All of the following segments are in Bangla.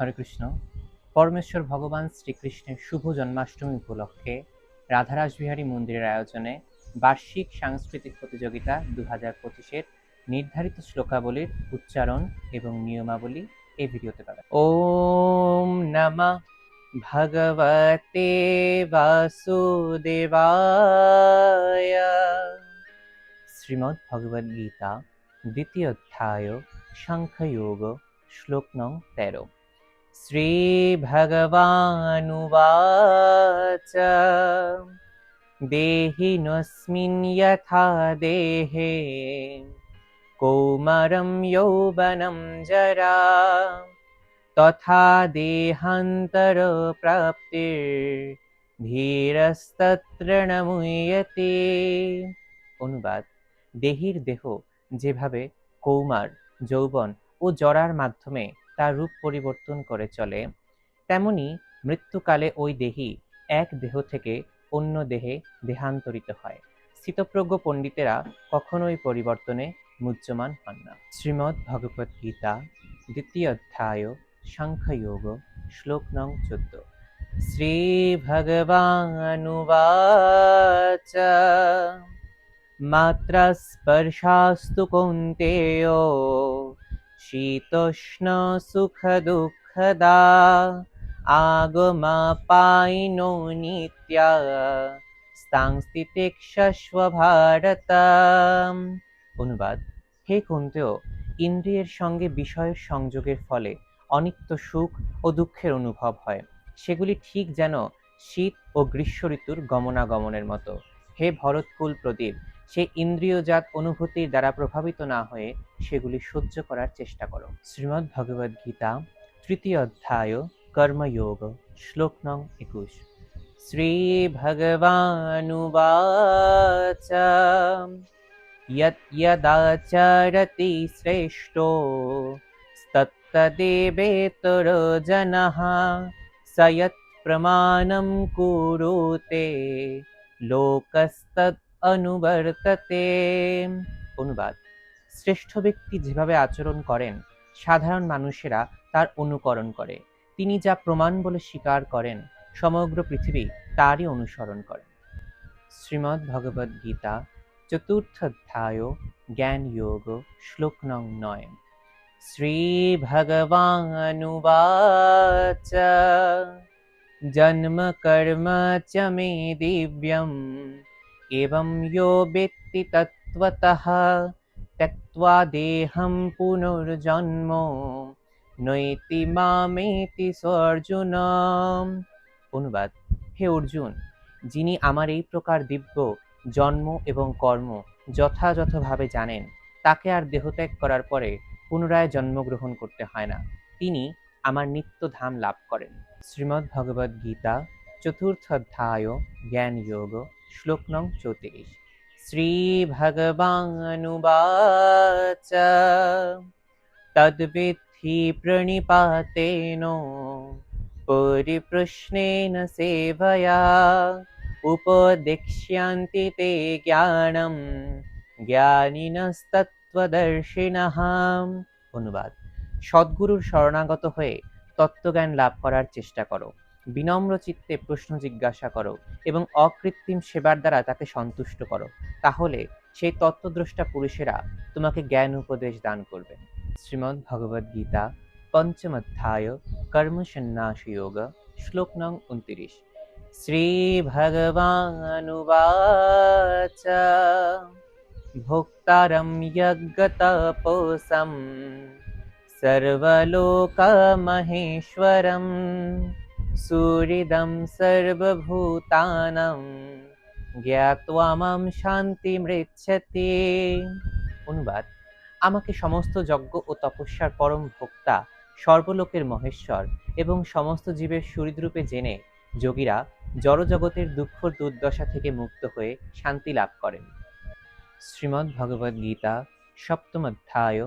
হরে কৃষ্ণ। পরমেশ্বর ভগবান শ্রীকৃষ্ণের শুভ জন্মাষ্টমী উপলক্ষে রাধারাস বিহারী মন্দিরের আয়োজনে বার্ষিক সাংস্কৃতিক প্রতিযোগিতা দু হাজার পঁচিশের নির্ধারিত শ্লোকাবলীর উচ্চারণ এবং নিয়মাবলী এই ভিডিওতে পাবেন। ওম নমঃ ভগবতে বাসুদেবায়। শ্রীমদ্ ভগবদ গীতা দ্বিতীয় অধ্যায় সাংখ্যযোগ শ্লোক নং তেরো। श्रीभगवानुवाच। देहिनोऽस्मिन् यथा देहे, कौमरं यौवनं जरा, तथा দেহান্তরপ্রাপ্তির অনুবাদ দেহির দেহ যেভাবে কৌমার যৌবন ও জরার মাধ্যমে তার রূপ পরিবর্তন করে চলে। তেমনি মৃত্যুকালে ওই দেহি এক দেহ থেকে অন্য দেহে দেহান্তরিত হয়। স্থিতপ্রজ্ঞ পণ্ডিতেরা কখনোই পরিবর্তনে মুহ্যমান হন না। শ্রীমদ্ ভগবত গীতা দ্বিতীয় অধ্যায় সাংখ্যযোগ, শ্লোক নং চোদ্দ। শ্রী ভগবানুবাচ মাত্রা স্পর্শাস্তু কৌন্তেয় শীতোষ্ণ সুখ দুঃখদা আগমাপাইনো নিত্যা স্থাংস্থিতিক্ষস্ব ভারত অনুবাদ হে কুন্তেয় ইন্দ্রিয়ের সঙ্গে বিষয়ের সংযোগের ফলে অনিত্য সুখ ও দুঃখের অনুভব হয়। সেগুলি ঠিক যেন শীত ও গ্রীষ্ম ঋতুর গমনাগমনের মতো। হে ভরতকুল প্রদীপ সে ইন্দ্রিয়জাত অনুভূতির দ্বারা প্রভাবিত না হয়ে সেগুলি সহ্য করার চেষ্টা করো শ্রীমদ্ ভগবদ গীতা তৃতীয় অধ্যায় কর্মযোগ শ্লোক নং একুশ শ্রী ভগবানুবাচ यद्यदाचरति श्रेष्ठो तत्तदेवेतर जनः स यत्प्रमाणं कुरुते লোকস্তৎ অনুবর্ততে। অনুবাদ। শ্রেষ্ঠ ব্যক্তি যেভাবে আচরণ করেন, সাধারণ মানুষেরা তার অনুকরণ করে। তিনি যা প্রমাণ বলে স্বীকার করেন, সমগ্র পৃথিবী তারই অনুসরণ করেন শ্রীমদ্ ভগবদ গীতা, চতুর্থ অধ্যায়, জ্ঞান যোগ, শ্লোক নং নয়। শ্রী ভগবানুবাচ জন্ম কর্ম চ মে দিব্যম। एवं यो वेत्ति तत्त्वतः त्यक्त्वा देहं पुनर्जन्म নৈতি মামেতি অর্জুন অনুবাদ হে অর্জুন যিনি আমার এই প্রকার দিব্য জন্ম এবং কর্ম যথাযথভাবে জানেন তাকে আর দেহত্যাগ করার পরে পুনরায় জন্মগ্রহণ করতে হয় না তিনি আমার নিত্য ধাম লাভ করেন শ্রীমদ্ ভগবদ গীতা চতুর্থ অধ্যায় জ্ঞান যোগ শ্লোক নং চৌত্রিশ শ্রী ভগবানুবাচ তদ্বিদ্ধি প্রণিপাতেন পরিপ্রশ্নেন সেভয়া উপদেক্ষ্যান্তি তে জ্ঞানম জ্ঞানিনস্তত্ত্বদর্শিনঃ অনুবাদ সদ্গুরুর শরণাগত হয়ে তত্ত্বজ্ঞান লাভ করার চেষ্টা করো। বিনম্র চিত্তে প্রশ্ন জিজ্ঞাসা করো এবং অকৃত্রিম সেবার দ্বারা তাকে সন্তুষ্ট করো। তাহলে সেই তত্ত্বদ্রষ্টা পুরুষেরা তোমাকে জ্ঞান উপদেশ দান করবে। শ্রীমদ্ ভগবদ গীতা, পঞ্চম অধ্যায়, কর্মসন্ন্যাস যোগ, শ্লোক নং উনত্রিশ। শ্রী ভগবানুবাচ ভোক্তারম সর্বলোকমহেশ্বরম। সর্বভূতানাম জ্ঞাত্বা মাম শান্তি মৃচ্ছতে অনুবাদ, আমাকে সমস্ত যজ্ঞ ও তপস্যার পরম ভোক্তা, সর্বলোকের মহেশ্বর এবং সমস্ত জীবের সুহৃদরূপে জেনে যোগীরা জড়জগতের দুঃখ দুর্দশা থেকে মুক্ত হয়ে শান্তি লাভ করেন। শ্রীমদ্ ভগবদ গীতা, সপ্তম অধ্যায়,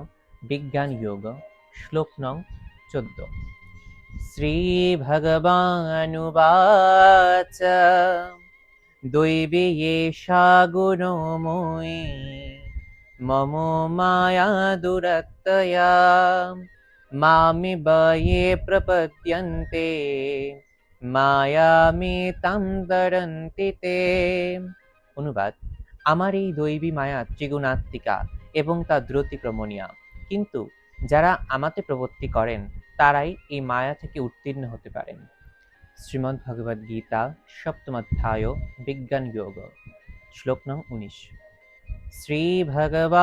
বিজ্ঞান যোগ, শ্লোক নং চোদ্দ। দৈবে এষা গুণময়ী, মম মায়া দুরত্তয়া। মামিব ये প্রপদ্যন্তে মায়ামেতাং দরন্তি তে। অনুবাদ, আমার এই দৈবী মায়া ত্রিগুণাত্মিকা এবং তা দ্রুতিক্রমণীয়া। কিন্তু যারা আমাতে প্রবৃত্তি করেন তারাই এই মায়া থেকে উত্তীর্ণ হতে পারেন শ্রীমদ্ ভগবদ গীতা সপ্তমধ্যায় বিজ্ঞান যোগ শ্লোক নং উনিশ শ্রীভগবানুবাচ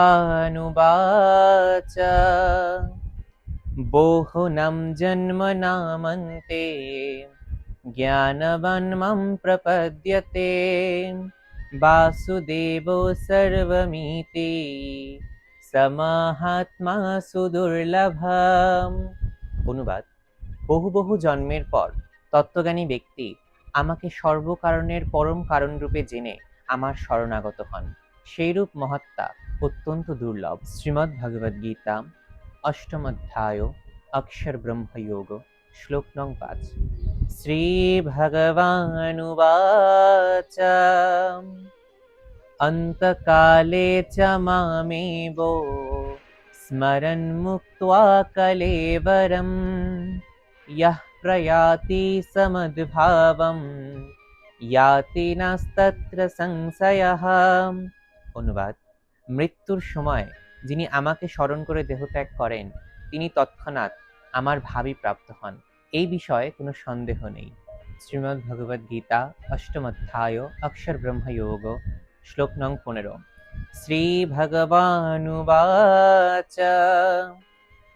बोहुनं जन्मनामन्ते ज्ञानवान् मां प्रपद्यते वासुदेवो सर्वमिति সমাহাত্মা সুদুর্লভম অনুবাদ, বহু বহু জন্মের পর তত্ত্বজ্ঞানী ব্যক্তি আমাকে সর্বকারণের পরম কারণ রূপে জেনে আমার শরণাগত হন। সেইরূপ মহাত্মা অত্যন্ত দুর্লভ। শ্রীমদ্ ভগবদ গীতা অষ্টমধ্যায়, অক্ষর ব্রহ্মযোগ শ্লোক নং পাঁচ। শ্রীভগবানুবাচ, অন্তকালে চ মামেব स्मरन् मुक्त्वा कलेवरं यः प्रयाति समद्भावं ইয়াতি নাস্তত্র সংশয়ঃ অনুবাদ, মৃত্যুর সময় যিনি আমাকে স্মরণ করে দেহত্যাগ করেন, তিনি তৎক্ষণাৎ আমার ভাবি প্রাপ্ত হন। এই বিষয়ে কোনো সন্দেহ নেই। শ্রীমদ্ ভগবদ্গীতা অষ্টম অধ্যায় অক্ষর ব্রহ্মযোগ শ্লোক নং পনেরো। ভগবানুবাচ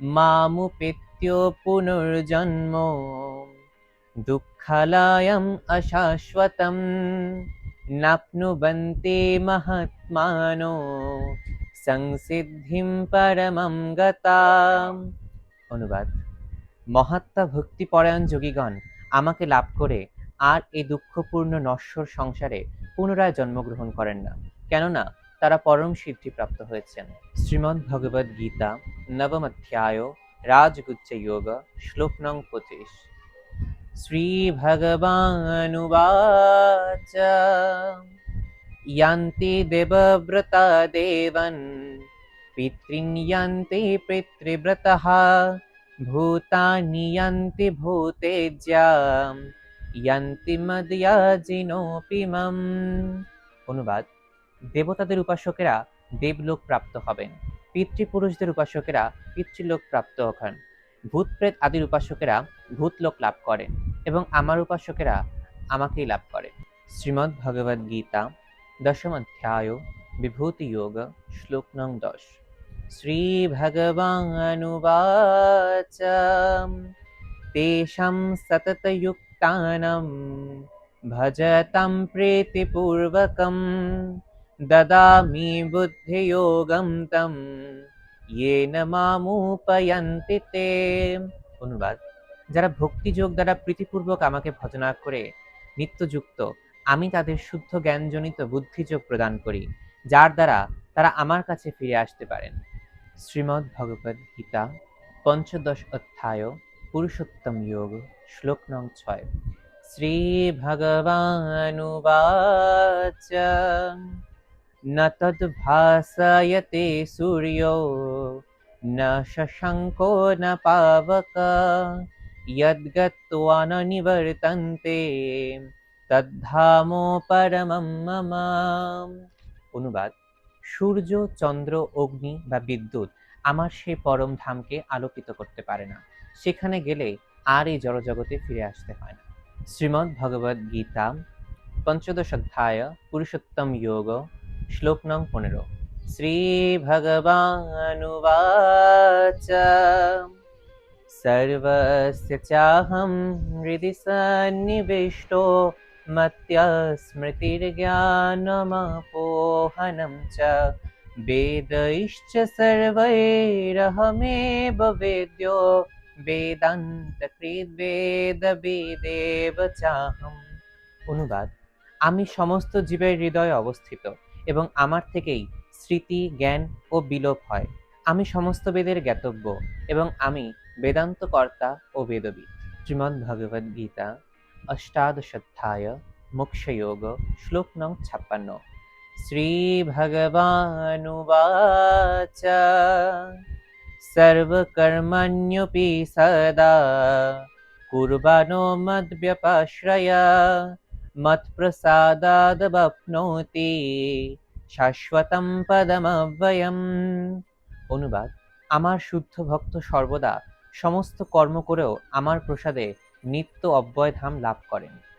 মামুপেত্য পুনর্জন্ম। দুঃখালয়ম অশাশ্বতম। নাপ্নুবন্তে মহাত্মানো। সংসিদ্ধিম পরমম গতাম। অনুবাদ। মহাত্মা ভক্তিপরায়ণ যোগীগণ, আমাকে লাভ করে আর এই দুঃখপূর্ণ নশ্বর সংসারে পুনরায় জন্মগ্রহণ করেন না। কেননা তারা পরম সিদ্ধিপ্রাপ্ত হয়েছেন। শ্রীমদ্ ভগবদ গীতা নবম অধ্যায় রাজগুচ্ছ যোগ শ্লোক নং পঁচিশ। শ্রী ভগবানুবাচ ইয়ান্তি দেবব্রতা দেবন পিতৃন্যন্তি পিতৃব্রত, ভূতানি ইয়ান্তি ভূতেজ্যাম ইয়ান্তি মদয়াজিনোপিমম অনুবাদ। দেবতাদের উপাসকেরা দেবলোক প্রাপ্ত হবেন। পিতৃপুরুষদের উপাসকেরা পিতৃলোক প্রাপ্ত হন। ভূত প্রেত আদির উপাসকেরা ভূতলোক লাভ করেন এবং আমার উপাসকেরা আমাকেই লাভ করে শ্রীমদ্ ভগবদ গীতা দশম অধ্যায়, বিভূতি যোগ, শ্লোক নং দশ। শ্রী ভগবানুবাচ তেষাং সততযুক্তানাং ভজতাম প্রীতিপূর্বকম। দদামি বুদ্ধিযোগম তম येन মামুপয়ন্তি তে অনুবাদ। যারা ভক্তিযোগ দ্বারা প্রীতিপূর্বক আমাকে ভজনা করে, নিত্যযুক্ত, আমি তাদের শুদ্ধ জ্ঞানজনিত বুদ্ধিযোগ প্রদান করি, যার দ্বারা তারা আমার কাছে ফিরে আসতে পারেন। শ্রীমদ্ ভগবদ গীতা, পঞ্চদশ অধ্যায়, পুরুষোত্তম যোগ, শ্লোক নং ছয়। শ্রী ভগবানুবাচ ন তদ্ভাসয়তে সূর্যো ন শশাঙ্কো ন পাবক यद्गत्वा न निवर्तन्ते তদ্ধামো পরমম মম অনুবাদ সূর্য চন্দ্র অগ্নি বা বিদ্যুৎ আমার সেই পরম ধামকে আলোকিত করতে পারে না সেখানে গেলে আর এই জড়জগতে ফিরে আসতে হয় না শ্রীমদ্ ভগবদ গীতা পঞ্চদশ অধ্যায় পুরুষোত্তম যোগ শ্লোক নং পনেরো শ্রী ভগবানুবাচ सर्वस्य चाहं हृदि सन्निविष्टो मत्या स्मृतिर्ज्ञानमपोहनं च वेदैश्च सर्वैरहमेव वेद्यो বেদান্তকৃদ্বেদবেদেব চাহম অনুবাদ আমি সমস্ত জীবের হৃদয়ে অবস্থিত এবং আমার থেকেই স্মৃতি জ্ঞান ও বিলোপ হয় আমি সমস্ত বেদের জ্ঞাতব্য এবং আমি বেদান্ত কর্তা ও বেদবিদ শ্রীমদ্ ভগবদ গীতা অষ্টাদশোধ্যায় মোক্ষযোগ শ্লোক নং ছাপ্পান্ন শ্রীভগবানুবাচ सर्वकर्मण्यपि सदा कुर्बानो मद्व्यपाश्रया মৎপ্রসাদাদবাপ্নোতি শাশ্বতম পদমব্যয়ম অনুবাদ, আমার শুদ্ধ ভক্ত সর্বদা সমস্ত কর্ম করেও আমার প্রসাদে নিত্য অব্যয় ধাম লাভ করেন।